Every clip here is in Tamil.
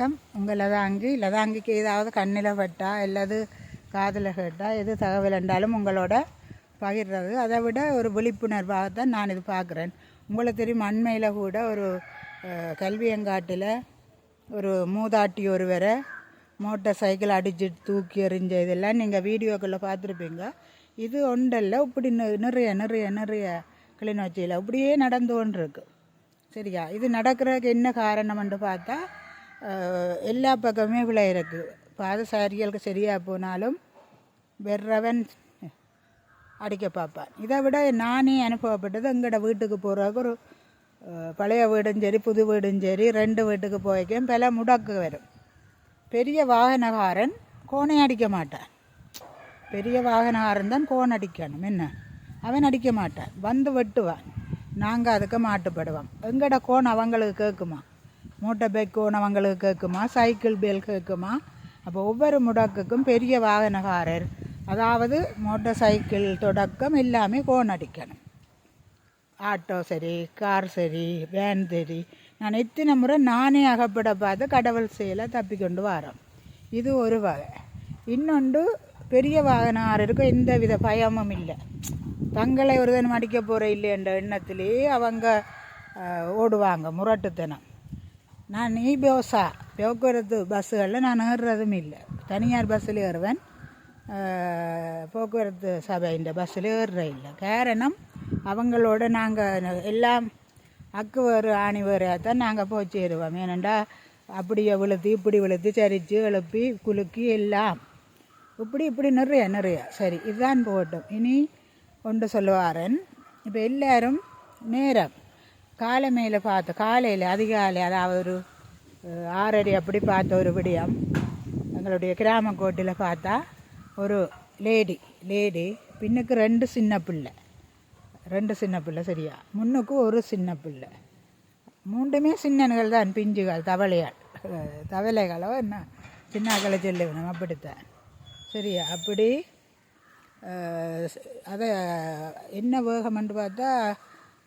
வணக்கம். உங்கள் லதாங்கி லதாங்கிக்கு ஏதாவது கண்ணில் பட்டா அல்லது காதில் கேட்டால் எது தகவல் என்றாலும் உங்களோட பகிர்றது. அதை விட ஒரு விழிப்புணர்வாக தான் நான் இது பார்க்குறேன். உங்களை தெரியும் அண்மையில் கூட ஒரு கல்வியங்காட்டில் ஒரு மூதாட்டி ஒருவரை மோட்டார் சைக்கிள் அடிச்சு தூக்கி எறிஞ்ச இதெல்லாம் நீங்கள் வீடியோக்களில் பார்த்துருப்பீங்க. இது ஒன்றல்ல இப்படி நிறைய நிறைய நிறைய கிளிநொச்சியில் இப்படியே நடந்து கொண்டு இருக்கு சரியா? இது நடக்கிறதுக்கு என்ன காரணம்னு பார்த்தா எல்லா பக்கமே விளையிறக்கு பாதசாரிகளுக்கு சரியாக போனாலும் வெறவன் அடிக்க பார்ப்பான். இதை விட நானே அனுபவப்பட்டது எங்களோட வீட்டுக்கு போகிறதுக்கு ஒரு பழைய வீடும் சரி புது வீடும் சரி ரெண்டு வீட்டுக்கு போய்க்கும் பல முடக்கு வரும். பெரிய வாகனகாரன் கோணை அடிக்க மாட்டான். பெரிய வாகனகாரன் தான் கோன் அடிக்கணும். என்ன? அவன் அடிக்க மாட்டான். வந்து வெட்டுவான். நாங்கள் அதுக்கு மாட்டுப்படுவோம். எங்கட கோன் அவங்களுக்கு கேட்குமா மோட்டார் பைக் ஓனவங்களுக்கு கேட்குமா சைக்கிள் பேல் கேட்குமா அப்போ ஒவ்வொரு முடக்குக்கும் பெரிய வாகனகாரர் அதாவது மோட்டார் சைக்கிள் தொடக்கம் எல்லாமே கோன் அடிக்கணும். ஆட்டோ சரி கார் சரி வேன் சரி. நான் எத்தனை முறை நானே அகப்பட பார்த்து கடவுள் செயலை தப்பிக்கொண்டு வரோம். இது ஒரு வகை. இன்னொன்று பெரிய வாகனாருக்கு எந்த வித பயமும் இல்லை. தங்களை ஒருதன் அடிக்க போகிற இல்லைன்ற எண்ணத்திலேயே அவங்க ஓடுவாங்க முரட்டுத்தனம். நான் நீ நீபோசா போக்குவரத்து பஸ்ஸுகளில் நான் ஏறுறதும் இல்லை. தனியார் பஸ்ஸில் ஏறுவேன். அஹ், போக்குவரத்து சபையின் பஸ்ஸில் ஏறுற இல்லை. காரணம் அவங்களோட நாங்கள் எல்லாம் அக்கு வேறு ஆணி வேறையாக தான் நாங்கள் போய் சேருவோம் ஏனண்டா அப்படியே விழுத்து இப்படி விழுத்து சரித்து எழுப்பி குலுக்கி எல்லாம். இப்படி இப்படி நிறைய நிறைய. சரி இதுதான் போகட்டும். இனி ஒன்று சொல்லுவாரன். இப்போ எல்லோரும் நேரம். காலை மேலே பார்த்து காலையில் அதிகாலை அதாவது ஒரு ஆறரை அப்படி பார்த்த ஒரு விடியம். எங்களுடைய கிராம கோட்டில் பார்த்தா ஒரு லேடி லேடி பின்னுக்கு ரெண்டு சின்ன பிள்ளை. ரெண்டு சின்ன பிள்ளை சரியா? முன்னுக்கு ஒரு சின்ன பிள்ளை. மூன்றுமே சின்னன்கள் தான் பிஞ்சுகள் தவளையால் தவளைகளோ என்ன? சின்னாக்களை சொல்லுவேன் அப்படித்தான். சரியா? அப்படி அதை என்ன வேகம்னு பார்த்தா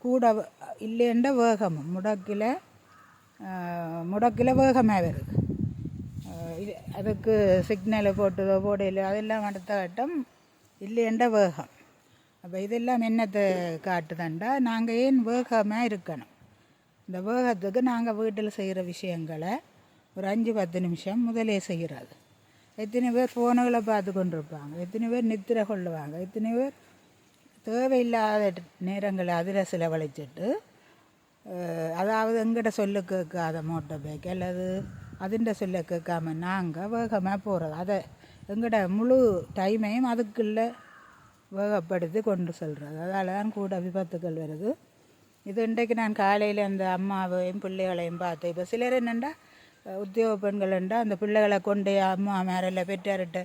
கூட வ- இல்லைன்ற வேகம் முடக்கில் முடக்கில் வேகமாக வருது. இது அதுக்கு சிக்னல் போட்டதோ போடையிலோ அதெல்லாம் அடுத்த கட்டம் இல்லைன்ற வேகம். அப்போ இதெல்லாம் என்னத்தை காட்டுதண்டா நாங்கள் ஏன் வேகமாக இருக்கணும்? இந்த வேகத்துக்கு நாங்கள் வீட்டில் செய்கிற விஷயங்களை ஒரு அஞ்சு பத்து நிமிஷம் முதலே செய்கிறது எத்தனை பேர் ஃபோனுகளை பார்த்து கொண்டிருப்பாங்க எத்தனை பேர் நித்திரை கொள்ளுவாங்க எத்தனை பேர் தேவையில்லாத நேரங்களை அதில் செலவழிச்சிட்டு அதாவது எங்கிட்ட சொல்ல கேட்காத மோட்டர் பைக் அல்லது அதுண்ட சொல்ல கேட்காம நாங்கள் வேகமாக போகிறது அதை எங்கட முழு டைமையும் அதுக்குள்ளே வேகப்படுத்தி கொண்டு செல்கிறது அதால் தான் கூட விபத்துகள் வருது. இது இன்றைக்கு நான் காலையில் அந்த அம்மாவையும் பிள்ளைகளையும் பார்த்தேன். இப்போ சிலர் என்னென்னா உத்தியோக பெண்கள் என்றால் அந்த பிள்ளைகளை கொண்டு அம்மா மேரில் பெற்றார்கிட்ட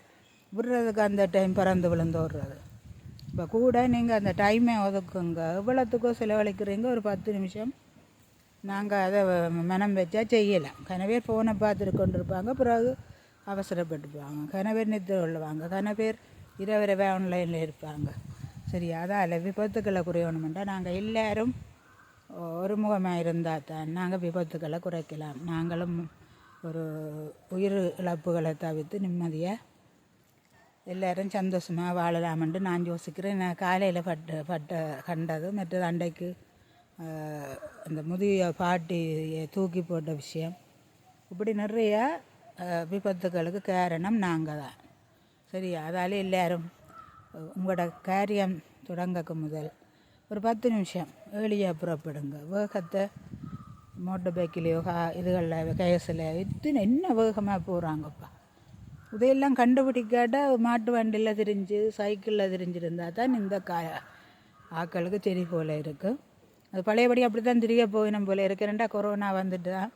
விடுறதுக்கு அந்த டைம் பறந்து விழுந்து விடுறது இப்போ கூட நீங்கள் அந்த டைமை ஒதுக்குங்க. எவ்வளோத்துக்கோ செலவழிக்கிறீங்க? ஒரு பத்து நிமிஷம். நாங்கள் அதை மனம் வச்சா செய்யலாம். கனவேர் ஃபோனை பார்த்துட்டு கொண்டிருப்பாங்க. பிறகு அவசரப்பட்டுப்பாங்க. கனவேர் நித்திர கொள்ளுவாங்க. கனவேர் இரவிரவே ஆன்லைனில் இருப்பாங்க. சரி அதால் விபத்துக்களை குறையணுமெண்டா நாங்கள் எல்லாரும் ஒருமுகமாக இருந்தால் தான் நாங்கள் விபத்துக்களை குறைக்கலாம். நாங்களும் ஒரு உயிர் இழப்புகளை தவிர்த்து நிம்மதியாக எல்லாரும் சந்தோஷமாக வாழலாமென்று நான் யோசிக்கிறேன். நான் காலையில் பட்ட பட்ட கண்டது மற்றது அண்டைக்கு அந்த முதிய பாட்டியை தூக்கி போட்ட விஷயம். இப்படி நிறைய விபத்துகளுக்கு காரணம் நாங்கள் தான் சரி அதால் எல்லாரும் உங்களோட காரியம் தொடங்கக்கு முதல் ஒரு பத்து நிமிஷம் ஏழியாக புறப்படுங்க. வேகத்தை மோட்டர் பைக்கிலையோ கா இதுகளில் கேஸில் இத்தனை என்ன வேகமாக போகிறாங்கப்பா இதையெல்லாம் கண்டுபிடிக்காட்ட மாட்டு வண்டியில் திரிஞ்சு சைக்கிளில் திரிஞ்சிருந்தால் தான் இந்த கா ஆக்களுக்கு சரி போல் இருக்குது அது பழையபடி அப்படி தான் திரிய போயினும் போல இருக்கு. ரெண்டா கொரோனா வந்துட்டு தான்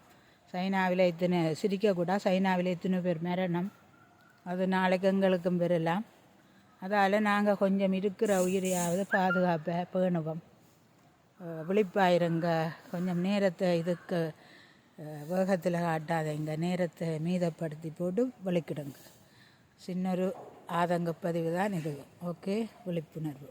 சைனாவில் இத்தனை சிரிக்கக்கூடா சைனாவில் இத்தனை பேர் மரணம். அது நாளைக்கு எங்களுக்கும் பெறலாம். அதால் நாங்கள் கொஞ்சம் இருக்கிற உயிரையாவது பாதுகாப்பை பேணுவோம். விழிப்பாயிருங்க. கொஞ்சம் நேரத்தை இதுக்கு வேகத்தில் காட்டாதீங்க நேரத்தை மீதப்படுத்தி போட்டு வலிக்கிடுங்க சின்னொரு ஆதங்கப்பதிவு தான் இது ஓகே? விழிப்புணர்வு.